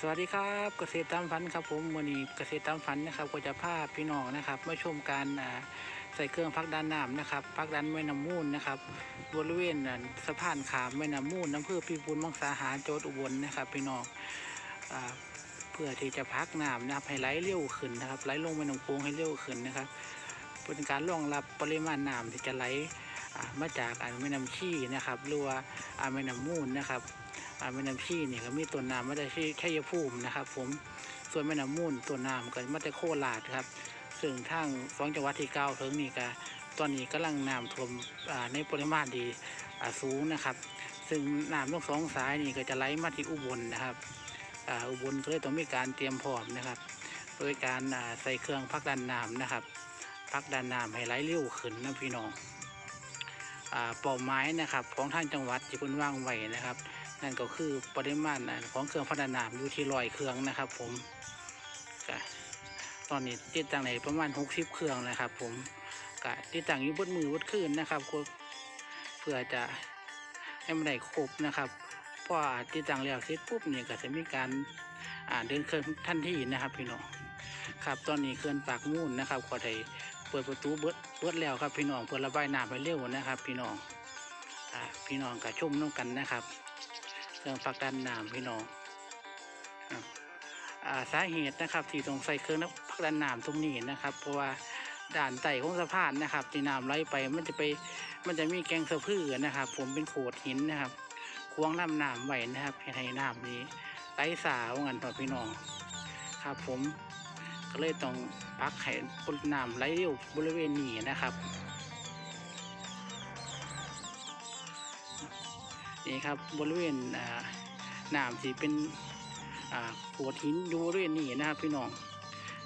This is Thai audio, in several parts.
สวัสดีครับเกษตรตามฝันครับผมวันนี้เกษตรตามฝันนะครับก็จะพาพี่น้องนะครับมาชมการใส่เครื่องพักดันน้ำนะครับพักดันแม่น้ำมูลนะครับบริเวณสะพานขามแม่น้ำมูลน้ำเพื่อพี่บุญมังสาหารโจทย์อุบลนะครับพี่น้องเพื่อที่จะพักน้ำนะครับให้ไหลเร็วขึ้นนะครับไหลลงแม่น้ำโขงให้เร็วขึ้นนะครับเป็นการรองรับปริมาณน้ำที่จะไหล มาจากอ่าแม่น้ำขี้นะครับหรือว่าอ่าแม่น้ำมูลนะครับอ่าแม่น้ำพี่นี่ยก็มีต้นน้ำมาจากที่ชัยภูมินะครับ ผมส่วนแม่น้ำมูลต้นน้ำก็มาจากโคราชครับ ซึ่งทางสองจังหวัดที่เก้าถึงนี่ก็ตอนนี้กำลังน้ำท่วมอ่าในปริมาณดีอ่าสูงนะครับ ซึ่งน้ำทั้งสองสายนี่ก็จะไหลมาที่อุบลนะครับอ่าอุบลก็เลยต้องมีการเตรียมพร้อมนะครับ โดยการอ่าใส่เครื่องพักดันน้ำนะครับพักดันน้ำให้ไหลเร็วขึ้นนะพี่น้อง เป้าหมายนะครับ ของทางจังหวัดที่เพิ่นวางไว้นะครับ นั่นก็คือปริมาณของเครื่องพัฒนาอยู่ที่ร้อยเครื่องนะครับ ผมกตอนนี้ติดตั้งในประมาณหกสิบเครื่องนะครับ ผมก็ติดตั้งอยู่บนมือบนคืนนะครับเพื่อจะให้มันได้ครบนะครับพอติดตั้งแล้วเสร็จปุ๊บเนี่ยก็จะมีการอ่าเดินเครื่องทันทีนะครับพี่น้องครับตอนนี้เคลื่อนปากมูลนะครับก็ได้เปิดประตูเบิดเบิดแล้วครับ พี่น้องเพื่อระบายน้ำไปเร็วนะครับ พี่น้องอ่าพี่น้องก็ชมน้องกันนะครับเรื่องผักดันน้ำพี่น้องอ่าสาเหตุนะครับที่ต้องใส่เครื่องผักดันน้ำตรงนี้นะครับ เพราะว่าด่านไต่ของสะพานนะครับที่น้ำไหลไปมันจะไปมันจะมีแกงสะพือนะครับ ผมเป็นโขดหินนะครับควงน้ำน้ำไว้นะครับให้น้ำนี้ไหลสาวงันต่อพี่น้องครับผม ก็เลยต้องพักให้ปริน้ำไหลเร็วบริเวณนี้นะครับนี่ครับบริเวณน้ำที่เป็นอ่าโขดหินอยู่บริเวณนี้นะครับ พี่น้อง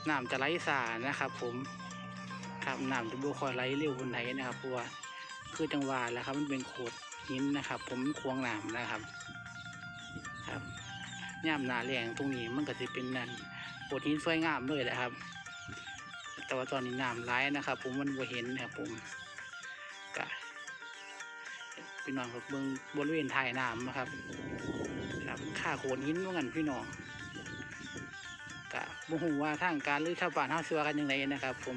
น้ำจะไหลสานะครับ ผมครับน้ำจะบัวคอยไหลเร็วบนไหนนะครับเพราะว่าคือจังหวะแล้วครับมันเป็นโขดหินนะครับ ผมควงน้ำนะครับ ครับย่ามหนาแรงตรงนี้มันก็จะเป็นนั่น โขดหินสวยงามเลยแหละครับ แต่ว่าตอนนี้น้ำไหลนะครับ ผมมันบ่เห็นนะครับผมก็พี่น้องครับเบื้องบริเวณท้ายน้ำนะครับครับค่าโขนหินเหมือนกันพี่น้องกะบ่ฮู้ว่าทางการหรือชาวบ้านเฮาสิว่ากันยังไงนะครับ ผม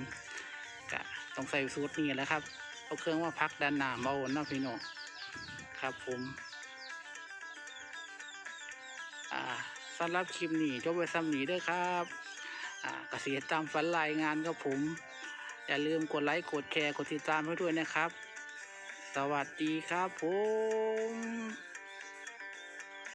กะต้องใส่สูตรนี้แหล้วครับ เอาเครื่องมาพักด้านหน้าเบาเนาพี่น้องครับผม สำหรับคลิปนี้จบไว้ซ้ำนี้ด้วยครับเกษตรตามฝันรายงานครับผม อย่าลืมกดไลค์กดแชร์กดติดตามให้ด้วยนะครับ สวัสดีครับผม